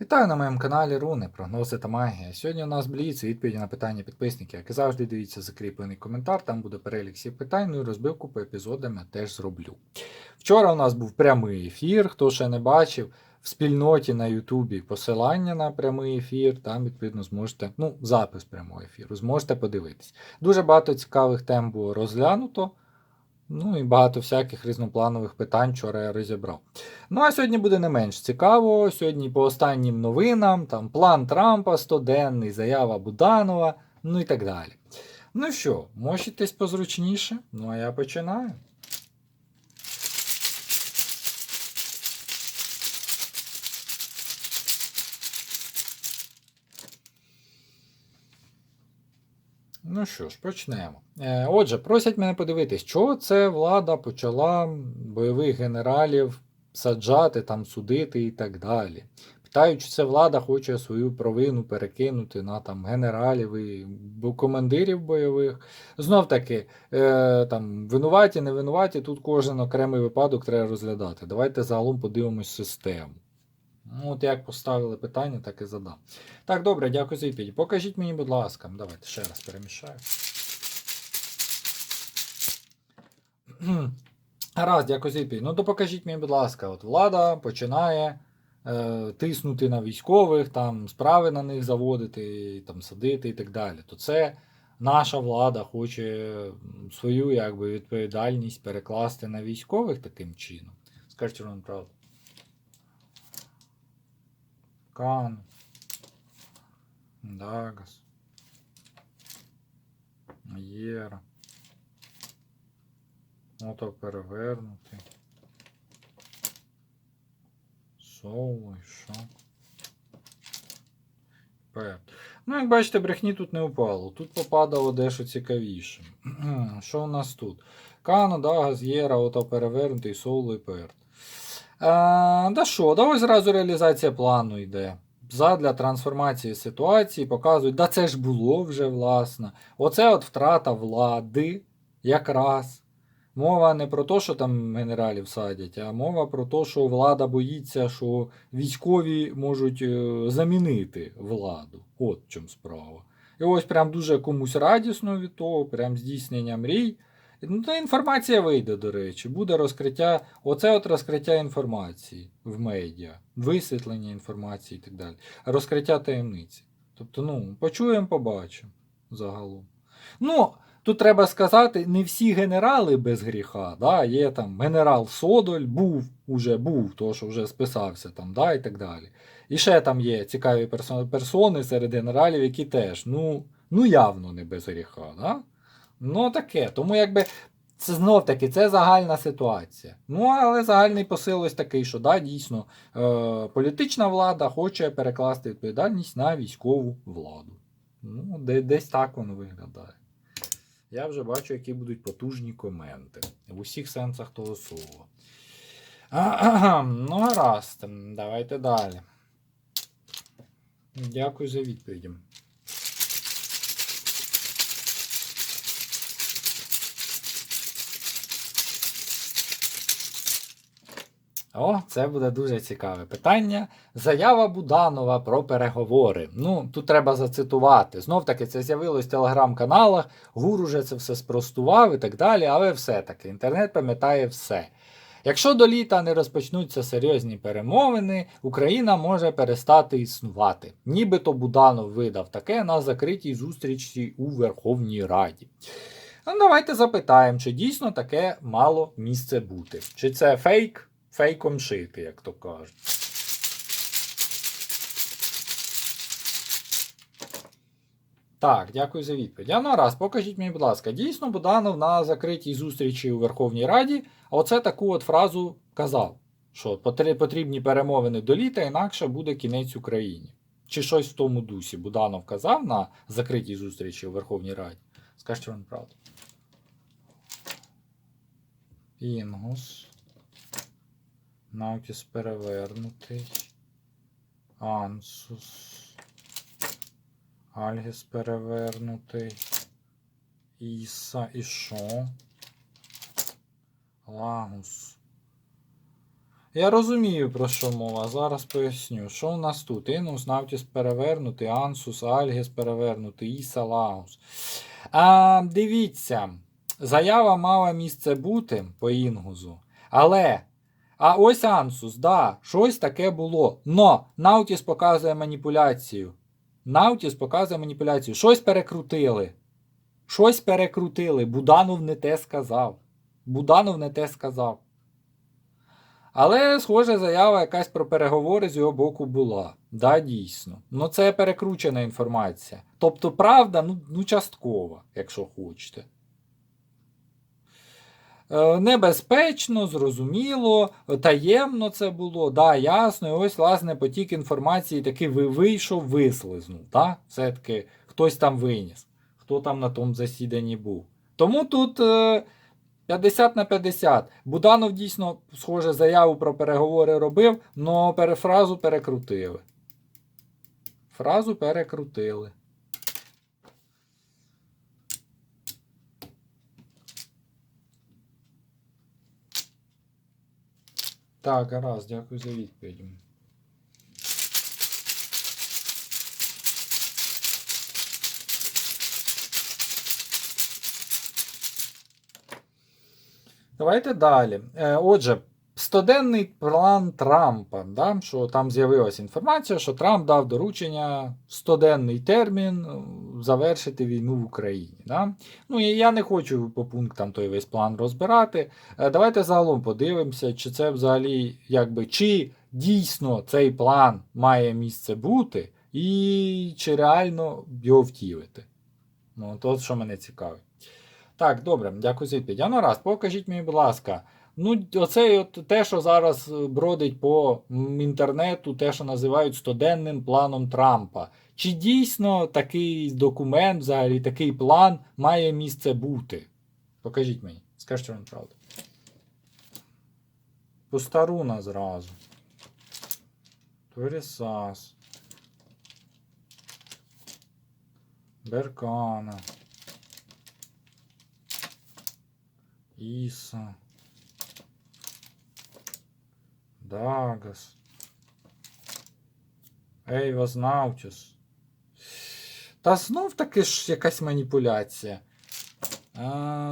Вітаю на моєму каналі Руни, прогнози та магія. Сьогодні у нас бліц відповіді на питання підписників. Як і завжди, дивіться закріплений коментар, там буде перелік всіх питань, ну і розбивку по епізодам я теж зроблю. Вчора у нас був прямий ефір, хто ще не бачив, в спільноті на Ютубі посилання на прямий ефір, там, відповідно, зможете, ну, запис прямого ефіру, зможете подивитись. Дуже багато цікавих тем було розглянуто. Ну і багато всяких різнопланових питань вчора я розібрав. Ну а сьогодні буде не менш цікаво. Сьогодні по останнім новинам, там план Трампа 100-денний, заява Буданова, ну і так далі. Ну що, мощитесь позручніше? Ну а я починаю. Ну що ж, почнемо. Е, Отже, просять мене подивитись, чого це влада почала бойових генералів саджати, там, судити і так далі. Питають, чи це влада хоче свою провину перекинути на там, генералів і командирів бойових. Знов таки, е, там, винуваті, не винуваті, тут кожен окремий випадок треба розглядати. Давайте загалом подивимось систему. Ну, от як поставили питання, так і задам. Так, добре, дякую за відповідь. Покажіть мені, будь ласка. Давайте ще раз перемішаю. Гаразд, дякую за відповідь. Ну, то покажіть мені, будь ласка, от влада починає е, тиснути на військових, там справи на них заводити, там садити і так далі. То це наша влада хоче свою якби, відповідальність перекласти на військових таким чином. Скажіть вам правду. Кан. Дагас. Єра. Ото перевернутий. Соло і що? Пет. Ну, як бачите, брехні тут не упало. Тут попадало дещо цікавіше. Що у нас тут? Кано, Дагас, Єра, ото перевернутий, соло і перт. А, да що, да ось зразу реалізація плану йде. Задля трансформації ситуації показують, да це ж було вже, власне. Оце от втрата влади якраз. Мова не про те, що там генералів садять, а мова про те, що влада боїться, що військові можуть е, замінити владу. От в чому справа. І ось прям дуже комусь радісно від того, прям здійснення мрій. Ну, та інформація вийде, до речі, буде розкриття, оце от розкриття інформації в медіа, висвітлення інформації і так далі. Розкриття таємниці. Тобто, ну, почуємо, побачимо загалом. Ну, тут треба сказати, не всі генерали без гріха. Да? Є там генерал Содоль, був, уже був, то що вже списався там, да, і так далі. І ще там є цікаві персони серед генералів, які теж, ну, ну явно не без гріха. Да? Ну, таке. Тому якби це знов таки це загальна ситуація. Ну, але загальний посил ось такий, що да, дійсно е, політична влада хоче перекласти відповідальність на військову владу. Ну, де, десь так воно виглядає. Я вже бачу, які будуть потужні коменти в усіх сенсах того слова. Ну, гаразд, давайте далі. Дякую за відповіді. О, це буде дуже цікаве питання. Заява Буданова про переговори. Ну, тут треба зацитувати. Знов таки, це з'явилось в телеграм-каналах, гуру вже це все спростував і так далі, але все-таки інтернет пам'ятає все. Якщо до літа не розпочнуться серйозні перемовини, Україна може перестати існувати. Нібито Буданов видав таке на закритій зустрічі у Верховній Раді. Ну, давайте запитаємо, чи дійсно таке мало місце бути. Чи це фейк, фейком шити, як то кажуть. Так, дякую за відповідь. А ну раз, покажіть мені, будь ласка, дійсно Буданов на закритій зустрічі у Верховній Раді, а оце таку от фразу казав, що потрібні перемовини до літа, інакше буде кінець Україні. Чи щось в тому дусі Буданов казав на закритій зустрічі у Верховній Раді? Скажіть вам правду. Інгус. Наутіс перевернутий. Ансус. Альгіс перевернутий. Іса і що? Лагус. Я розумію, про що мова. Зараз поясню. Що у нас тут? Інус, Навтіс перевернутий, Ансус, Альгіс перевернутий, Іса, Лагус. А, дивіться, заява мала місце бути по інгузу. Але. А ось Ансус, да, щось таке було. Но Наутіс показує маніпуляцію. Наутіс показує маніпуляцію. Щось перекрутили. Щось перекрутили. Буданов не те сказав. Буданов не те сказав. Але, схоже, заява якась про переговори з його боку була. Да, дійсно. Ну, це перекручена інформація. Тобто, правда, ну, ну часткова, якщо хочете. Е, Небезпечно, зрозуміло, таємно це було, да, ясно. І ось, власне, потік інформації таки вийшов, вислизнув. Да? Все-таки хтось там виніс, хто там на тому засіданні був. Тому тут е, 50 на 50. Буданов дійсно, схоже, заяву про переговори робив, але перефразу перекрутили. Фразу перекрутили. Так, гаразд, дякую за відповідь. Давайте далі. Е, Отже, стоденний план Трампа, да, що там з'явилася інформація, що Трамп дав доручення в стоденний термін завершити війну в Україні. Да? Ну, і я не хочу по пунктам той весь план розбирати. Е, Давайте загалом подивимося, чи це взагалі, якби, чи дійсно цей план має місце бути, і чи реально його втілити. Ну, то, що мене цікавить. Так, добре, дякую за відповідь. Ну раз, покажіть мені, будь ласка. Ну, оце от те, що зараз е, бродить по інтернету, те, що називають стоденним планом Трампа. Чи дійсно такий документ, взагалі, такий план має місце бути? Покажіть мені, скажіть, що він правда. Постаруна зразу. Торісас. Беркана. Іса. Дагас. Ейвас Наутіс. Та знов таки ж якась маніпуляція.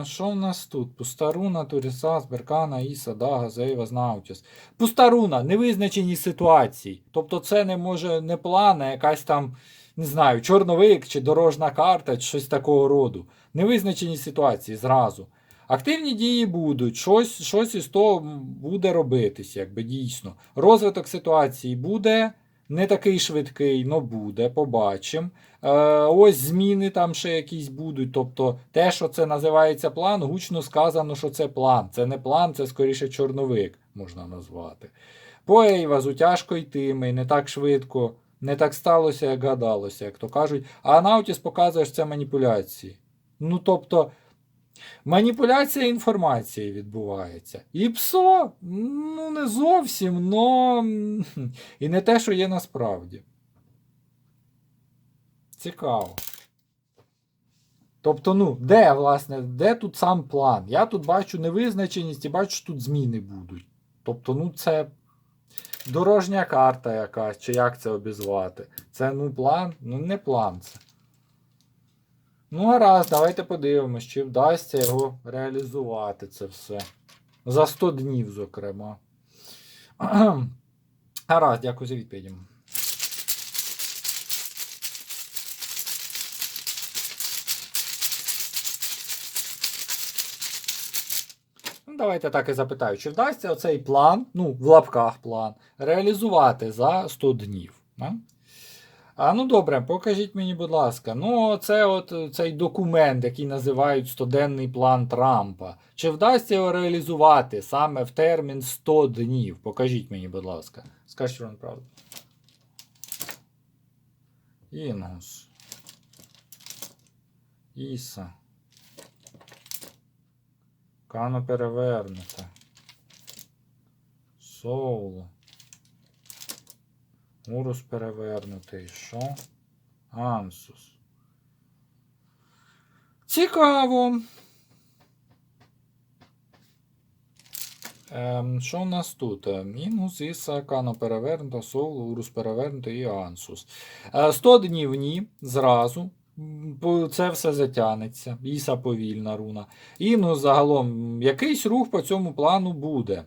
Що в нас тут? Пустаруна, Турісас, Беркана, Іса, Дагас, Ейвас Наутіс. Пустаруна, невизначені ситуації. Тобто це не може не план, а якась там, не знаю, чорновик чи дорожна карта, чи щось такого роду. Невизначені ситуації зразу. Активні дії будуть, щось, щось із того буде робитись, якби дійсно. Розвиток ситуації буде не такий швидкий, але буде, побачимо. Е, ось зміни там ще якісь будуть. Тобто те, що це називається план, гучно сказано, що це план. Це не план, це скоріше чорновик можна назвати. По Ейвазу тяжко йтиме, не так швидко, не так сталося, як гадалося, як то кажуть. А Наутіс показує, що це маніпуляції. Ну, тобто. Маніпуляція інформації відбувається. І ПСО, ну не зовсім, но і не те, що є насправді. Цікаво. Тобто, ну, де, власне, де тут сам план? Я тут бачу невизначеність і бачу, що тут зміни будуть. Тобто, ну, це дорожня карта якась, чи як це обізвати. Це ну план, ну не план це. Ну, гаразд, давайте подивимось, чи вдасться його реалізувати це все. За 100 днів, зокрема. Гаразд, дякую за відповіді. Ну, Давайте так і запитаю, чи вдасться оцей план, ну, в лапках план, реалізувати за 100 днів. А ну добре, покажіть мені, будь ласка. Ну, це от е, цей документ, який називають стоденний план Трампа. Чи вдасться його реалізувати саме в термін 100 днів? Покажіть мені, будь ласка. Скажіть, що він правда. Інгус. Іса. Кано перевернута. Соло. Урус перевернутий. Що? Ансус. Цікаво. Ем, що у нас тут? Е, Мінус, Іса, Кано перевернуто, Сол, Урус перевернуто і Ансус. Е, 100 днів ні, зразу. Це все затягнеться. Іса повільна руна. І ну, загалом, якийсь рух по цьому плану буде.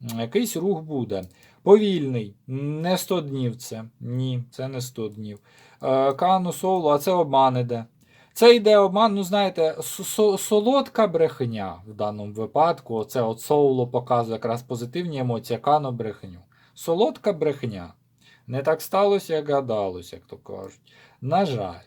Якийсь рух буде. Повільний. Не 100 днів це. Ні, це не 100 днів. Е, Кану, Солу, а це обман іде. Це йде обман, ну знаєте, со- со- солодка брехня в даному випадку. Оце от Соуло показує якраз позитивні емоції, а Кано брехню. Солодка брехня. Не так сталося, як гадалося, як то кажуть. На жаль.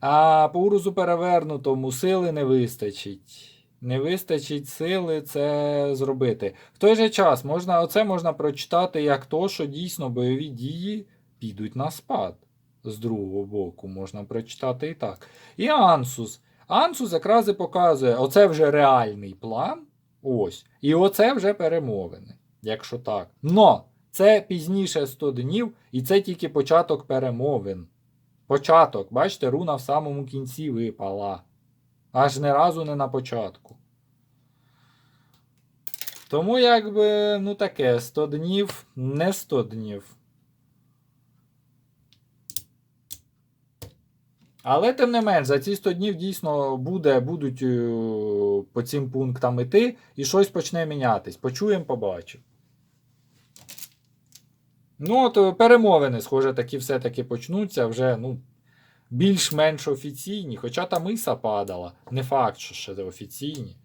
А по урузу перевернутому сили не вистачить. Не вистачить сили це зробити. В той же час можна, оце можна прочитати як то, що дійсно бойові дії підуть на спад. З другого боку можна прочитати і так. І Ансус. Ансус якраз і показує, оце вже реальний план. Ось. І оце вже перемовини, якщо так. Но це пізніше 100 днів, і це тільки початок перемовин. Початок, бачите, руна в самому кінці випала. Аж не разу не на початку. Тому, якби, ну таке, 100 днів, не 100 днів. Але тим не менш, за ці 100 днів дійсно буде, будуть е, по цим пунктам іти і щось почне мінятись. Почуємо, побачимо. Ну, от е, перемовини, схоже, такі все-таки почнуться вже, ну, більш-менш офіційні. Хоча там Іса падала. Не факт, що ще офіційні.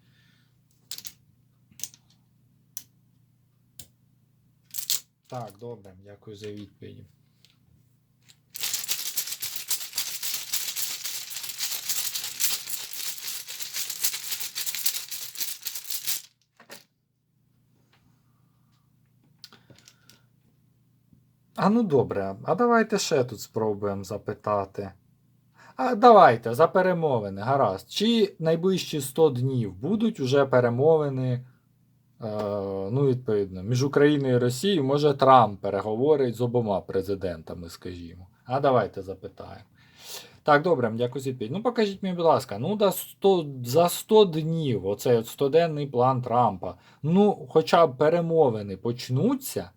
Так, добре, дякую за відповіді. А ну добре, а давайте ще тут спробуємо запитати. А давайте за перемовини, гаразд. Чи найближчі 100 днів будуть уже перемовини, е, ну, відповідно, між Україною і Росією, може Трамп переговорить з обома президентами, скажімо. А давайте запитаємо. Так, добре, дякую за відповідь. Ну, покажіть мені, будь ласка, ну да 100, за 100 днів, оцей от 100-денний план Трампа, ну, хоча б перемовини почнуться,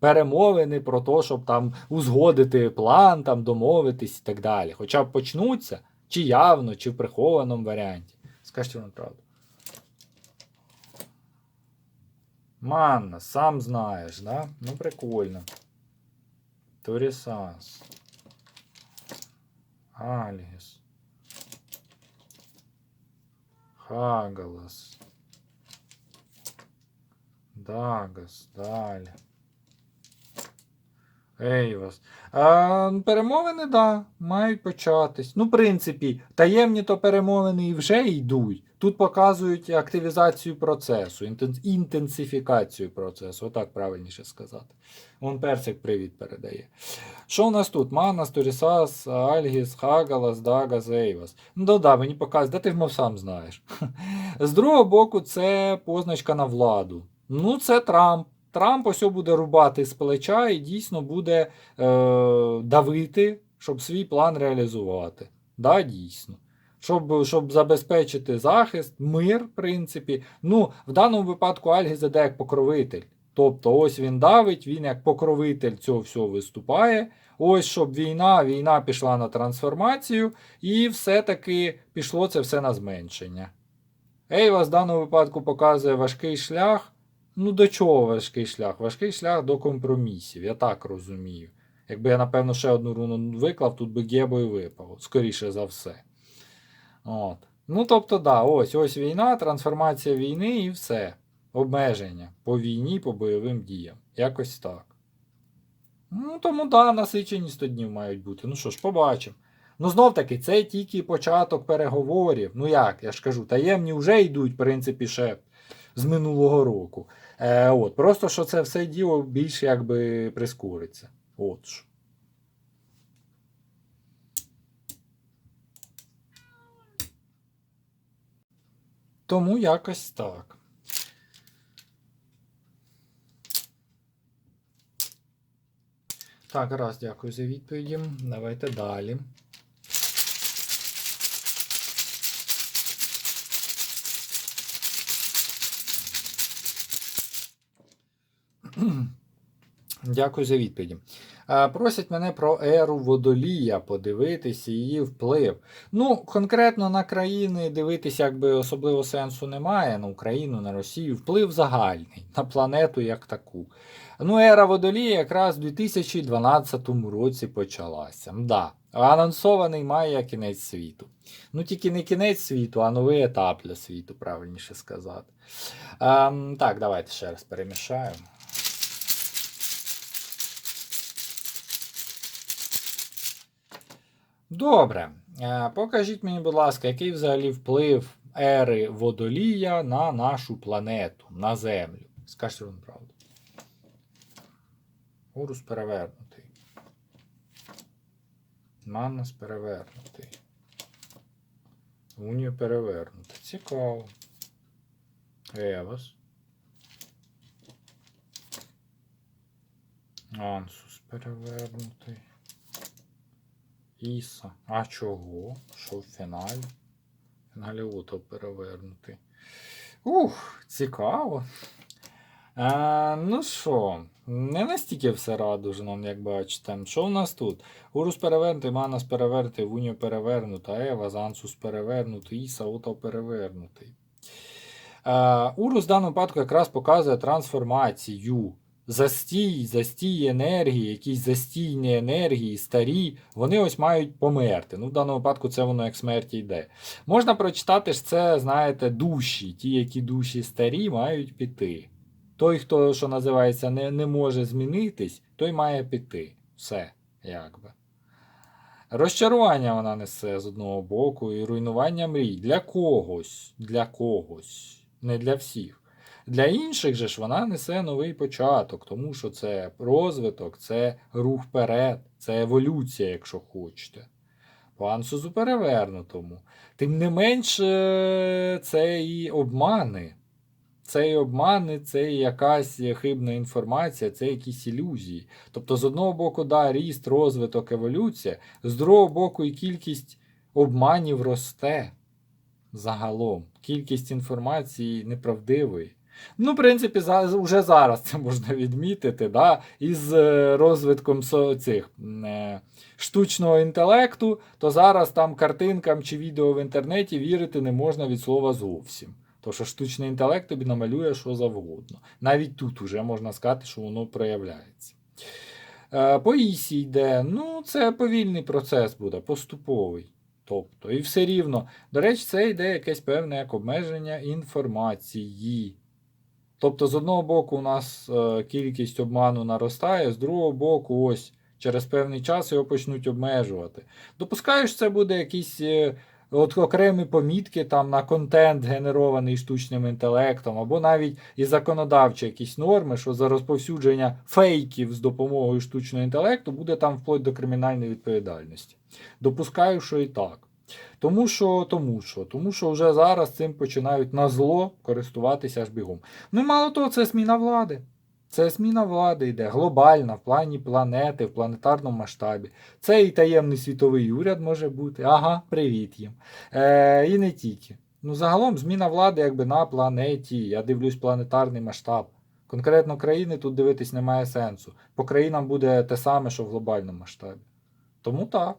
перемовини про те, щоб там узгодити план, там домовитись і так далі. Хоча б почнуться, чи явно, чи в прихованому варіанті. Скажіть вам правду. Манна, сам знаєш, да? Ну прикольно. Торісанс. Альгіс. Хагалас. Дагас. Далі. Ейвас. А, перемовини, да, мають початись. Ну, в принципі, таємні то перемовини і вже йдуть. Тут показують активізацію процесу, інтенсифікацію процесу, отак правильніше сказати. Вон персик привіт передає. Що у нас тут? Манас, Торісас, Альгіс, Хагалас, Дагас, Ейвас. Ну да, да, мені показують, да ти мов сам знаєш. З другого боку, це позначка на владу. Ну, це Трамп. Трамп ось буде рубати з плеча і дійсно буде е, давити, щоб свій план реалізувати. Да, дійсно. Щоб, щоб забезпечити захист, мир, в принципі. Ну, в даному випадку Альгіз іде як покровитель. Тобто, ось він давить, він як покровитель цього всього виступає. Ось щоб війна, війна пішла на трансформацію, і все-таки пішло це все на зменшення. Ейва в даному випадку показує важкий шлях. Ну, до чого важкий шлях? Важкий шлях до компромісів, я так розумію. Якби я, напевно, ще одну руну виклав, тут би Гебо і випав, скоріше за все. От. Ну, тобто, да, ось ось війна, трансформація війни і все. Обмеження по війні, по бойовим діям. Якось так. Ну, тому да, насичені 100 днів мають бути. Ну що ж, побачимо. Ну, знов таки, це тільки початок переговорів. Ну як, я ж кажу, таємні вже йдуть, в принципі, ще з минулого року. Е, от, Просто що це все діло більш якби прискориться. От що. Тому якось так. Так, раз, дякую за відповіді. Давайте далі. Дякую за відповіді. Просять мене про еру водолія подивитися її вплив. Ну, конкретно на країни дивитися якби особливо сенсу немає. На Україну, на Росію. Вплив загальний, на планету як таку. Ну, ера водолія якраз в 2012 році почалася. Да. Анонсований має кінець світу. Ну, тільки не кінець світу, а новий етап для світу, правильніше сказати. Ем, так, давайте ще раз перемішаємо. Добре. Е, Покажіть мені, будь ласка, який взагалі вплив ери водолія на нашу планету, на Землю. Скажіть вам правду. Урус перевернутий. Маннас перевернутий. Унію перевернутий. Цікаво. Евас. Ансус перевернутий. Іса. А чого? Що в фіналі? Фіналі ото перевернутий. Ух, цікаво. А, ну що, не настільки все радужно, як бачите. Що в нас тут? Урус перевернутий, Манас перевернутий, Вуньо перевернута, Ева, Зансус перевернутий, Іса, Ото перевернутий. А, Урус в даному випадку якраз показує трансформацію. Застій, застій енергії, якісь застійні енергії, старі, вони ось мають померти. Ну, в даному випадку це воно як смерті йде. Можна прочитати ж це, знаєте, душі. Ті, які душі старі, мають піти. Той, хто, що називається, не, не може змінитись, той має піти. Все, якби. Розчарування вона несе з одного боку, і руйнування мрій. Для когось, для когось, не для всіх. Для інших же ж вона несе новий початок, тому що це розвиток, це рух вперед, це еволюція, якщо хочете. По ансузу перевернутому. Тим не менш, е, це і обмани. Це і обмани, це і якась хибна інформація, це якісь ілюзії. Тобто, з одного боку, да, ріст, розвиток, еволюція, з другого боку, і кількість обманів росте загалом. Кількість інформації неправдивої. Ну, в принципі, вже зараз це можна відмітити. Да? Із е, розвитком цих е, штучного інтелекту, то зараз там картинкам чи відео в інтернеті вірити не можна від слова зовсім. То що штучний інтелект тобі намалює що завгодно. Навіть тут вже можна сказати, що воно проявляється. Е, по ісі йде, ну, це повільний процес буде, поступовий. Тобто, і все рівно. До речі, це йде якесь певне як обмеження інформації. Тобто, з одного боку, у нас е, кількість обману наростає, з другого боку, ось через певний час його почнуть обмежувати. Допускаю, що це буде якісь е, от окремі помітки там на контент, генерований штучним інтелектом, або навіть і законодавчі якісь норми, що за розповсюдження фейків з допомогою штучного інтелекту буде там вплоть до кримінальної відповідальності. Допускаю, що і так. Тому що, тому що, тому що вже зараз цим починають на зло користуватися аж бігом. Ну мало того, це зміна влади. Це зміна влади йде глобальна в плані планети, в планетарному масштабі. Це і таємний світовий уряд може бути. Ага, привіт їм. Е, І не тільки. Ну, загалом зміна влади якби на планеті. Я дивлюсь планетарний масштаб. Конкретно країни тут дивитись немає сенсу. По країнам буде те саме, що в глобальному масштабі. Тому так.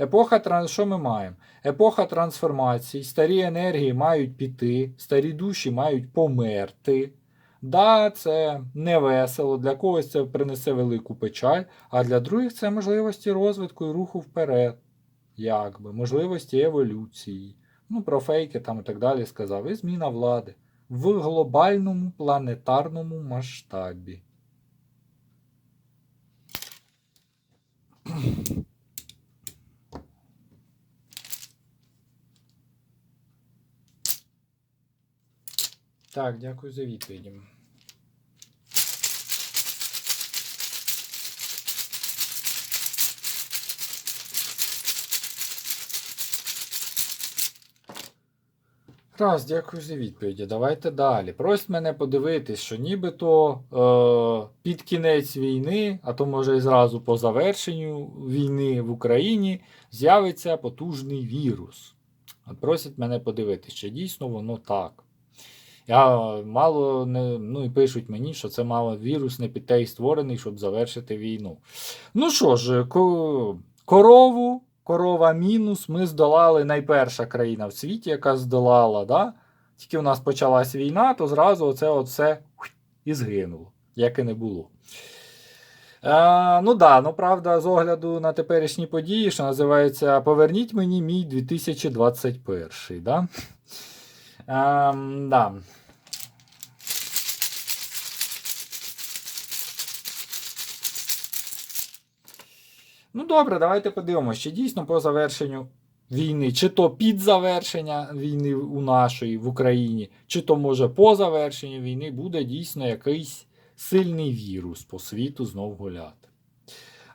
Епоха що ми маємо? Епоха трансформацій, старі енергії мають піти, старі душі мають померти. Да, це не весело, для когось це принесе велику печаль, а для других це можливості розвитку і руху вперед. Якби, можливості еволюції. Ну, про фейки там і так далі сказав. І зміна влади в глобальному планетарному масштабі. Так, дякую за відповіді. Раз, дякую за відповіді. Давайте далі. Просять мене подивитись, що нібито е, під кінець війни, а то може і зразу по завершенню війни в Україні, з'явиться потужний вірус. От просять мене подивитись, чи дійсно воно так. Я мало не, ну і пишуть мені, що це мало вірусний підтей створений, щоб завершити війну. Ну що ж, ко- корову, корова мінус, ми здолали найперша країна в світі, яка здолала. Да? Тільки у нас почалась війна, то зразу от все і згинуло, як і не було. Е, ну да, ну правда, з огляду на теперішні події, що називається Поверніть мені мій 2021. Да? Ем, да. Ну добре, давайте подивимося, чи дійсно по завершенню війни, чи то під завершення війни у нашої в Україні, чи то може по завершенню війни буде дійсно якийсь сильний вірус по світу знов гуляти.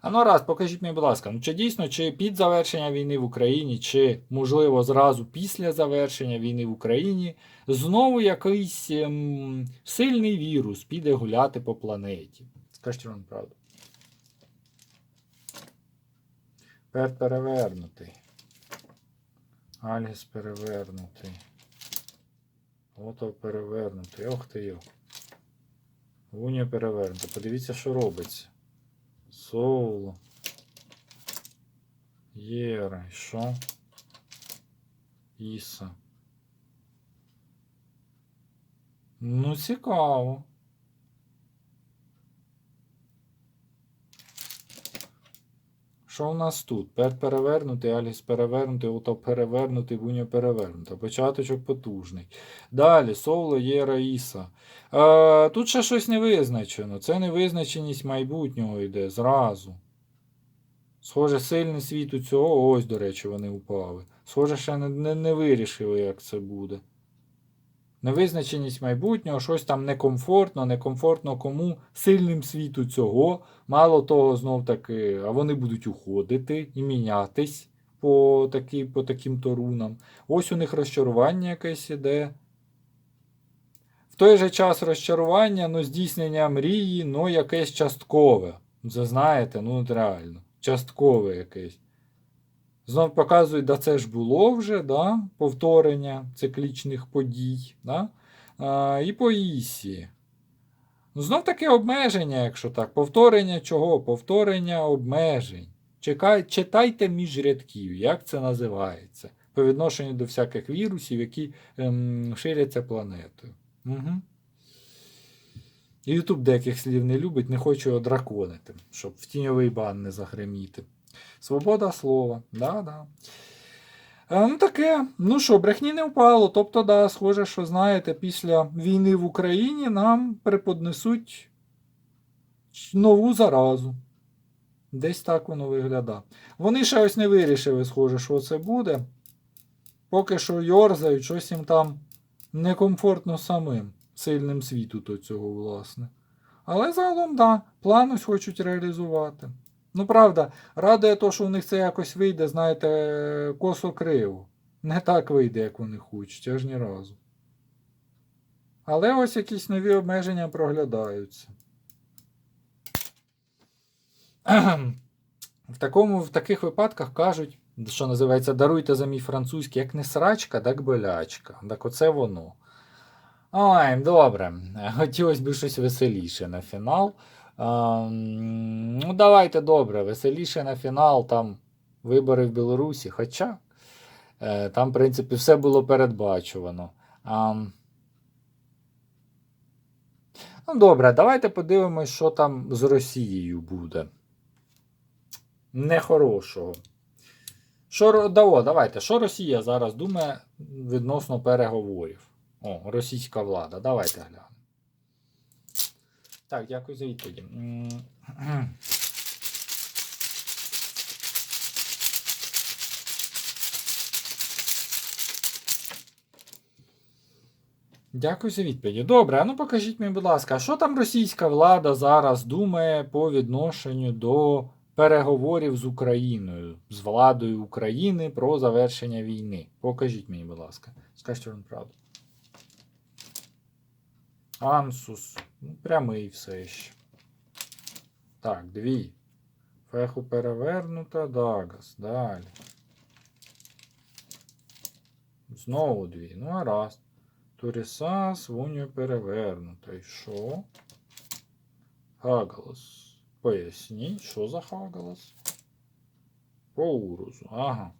А ну раз, покажіть мені, будь ласка, ну чи дійсно, чи під завершення війни в Україні, чи, можливо, зразу після завершення війни в Україні знову якийсь ем, сильний вірус піде гуляти по планеті. Скажіть вам правду. Пет перевернутий. Альгіс перевернутий. Ото перевернутий. Ох ти йо. Гуня перевернута. Подивіться, що робиться. Соуло. Єра. І що? Іса. Ну, цікаво. Що у нас тут? Пер перевернутий, Аліс перевернутий, ото перевернутий, Буня перевернута. Початочок потужний. Далі, Соло є Раїса. Е, тут ще щось не визначено. Це невизначеність майбутнього йде зразу. Схоже, сильний світ у цього. Ось, до речі, вони упали. Схоже, ще не, не, не вирішили, як це буде. Невизначеність майбутнього, щось там некомфортно, некомфортно кому сильним світу цього. Мало того, знов таки, а вони будуть уходити і мінятись по, такі, по таким то рунам. Ось у них розчарування якесь іде. В той же час розчарування, ну, здійснення мрії, ну, якесь часткове. Це знаєте, ну от реально. Часткове якесь. Знов показують, да це ж було вже, да? повторення циклічних подій. Да? А, і по Ісі. Ну, знов таке обмеження, якщо так. Повторення чого? Повторення обмежень. Чекай, читайте між рядків, як це називається. По відношенню до всяких вірусів, які ем, ширяться планетою. Угу. Ютуб деяких слів не любить, не хочу його драконити, щоб в тіньовий бан не загреміти. Свобода слова. Да, да. Е, Ну, таке, ну що, брехні не впало. Тобто, да, схоже, що знаєте, після війни в Україні нам преподнесуть нову заразу. Десь так воно виглядає. Вони ще ось не вирішили, схоже, що це буде. Поки що йорзають, щось їм там некомфортно самим, сильним світу до цього, власне. Але загалом, да, план ось хочуть реалізувати. Ну, правда, радує то, що у них це якось вийде, знаєте, косо криво. Не так вийде, як вони хочуть, аж ні разу. Але ось якісь нові обмеження проглядаються. В, такому, в таких випадках кажуть, що називається даруйте за мій французький, як не срачка, так болячка. Так оце воно. Ой, добре. Хотілося б щось веселіше на фінал. Ну, давайте добре, веселіше на фінал, там вибори в Білорусі. Хоча е, там, в принципі, все було передбачувано. Ну, добре, давайте подивимось, що там з Росією буде. Нехорошого. Що, да, о, давайте, що Росія зараз думає відносно переговорів? О, російська влада. Давайте глянемо. Так, дякую за відповіді. Дякую за відповіді. Добре, а ну покажіть мені, будь ласка, що там російська влада зараз думає по відношенню до переговорів з Україною, з владою України про завершення війни? Покажіть мені, будь ласка. Скажіть вам правду. Ансус. Ну, прямий все ще. Так, дві. Феху перевернута, Дагас. Далі. Знову дві. Ну, а раз. Турісас, Вуньо перевернута. І що? Хагалас. Поясніть, що за Хагалас? По урузу. Ага.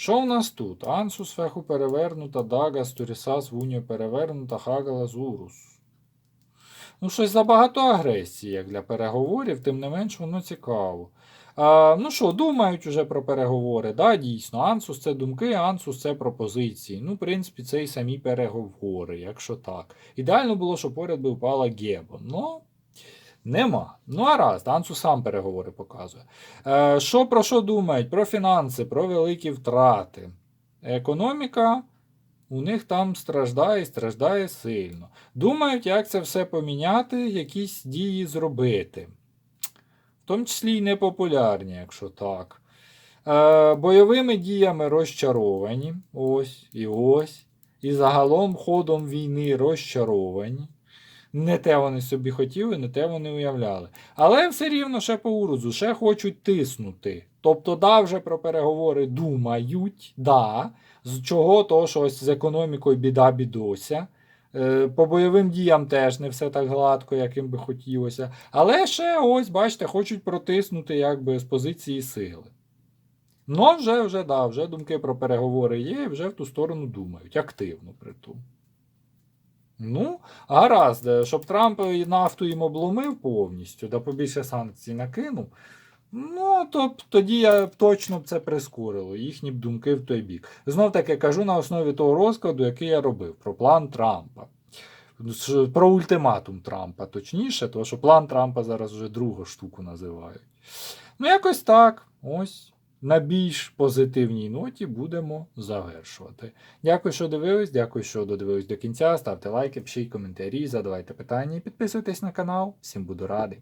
Що у нас тут? Ансус феху перевернута, Дагас, Турісас, Вуньо перевернута, Хагалас, Урус. Ну, щось забагато агресії, як для переговорів, тим не менш воно цікаво. А, ну що, думають уже про переговори. Да, дійсно, Ансус це думки, Ансус це пропозиції. Ну, в принципі, це і самі переговори, якщо так. Ідеально було, щоб поряд би впала Гебо. Ну, нема. Ну, а раз, Ансус сам переговори показує. Е, що про що думають? Про фінанси, про великі втрати. Економіка у них там страждає і страждає сильно. Думають, як це все поміняти, якісь дії зробити. В тому числі й непопулярні, якщо так. Е, бойовими діями розчаровані. Ось і ось. І загалом ходом війни розчаровані. Не те вони собі хотіли, не те вони уявляли. Але все рівно ще по урозу, ще хочуть тиснути. Тобто, да, вже про переговори думають, да. З чого? То, що ось з економікою біда бідося. Е, По бойовим діям теж не все так гладко, яким би хотілося. Але ще ось, бачите, хочуть протиснути якби з позиції сили. Ну, вже, вже, да, вже думки про переговори є, і вже в ту сторону думають, активно при тому. Ну, гаразд, е, щоб Трамп нафту їм обломив повністю, да побільше санкцій накинув. Ну, то тоді я точно б це прискорило, їхні б думки в той бік. Знов таки кажу на основі того розкладу, який я робив, про план Трампа. Про ультиматум Трампа, точніше, тому що план Трампа зараз вже другу штуку називають. Ну, якось так. Ось. На більш позитивній ноті будемо завершувати. Дякую, що дивились, дякую, що додивились до кінця. Ставте лайки, пишіть коментарі, задавайте питання і підписуйтесь на канал. Всім буду радий.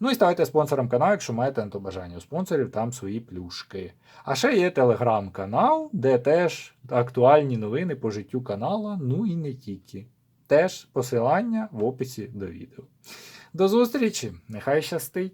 Ну і ставайте спонсором каналу, якщо маєте на то бажання. У спонсорів там свої плюшки. А ще є телеграм-канал, де теж актуальні новини по життю канала, ну і не тільки. Теж посилання в описі до відео. До зустрічі! Нехай щастить!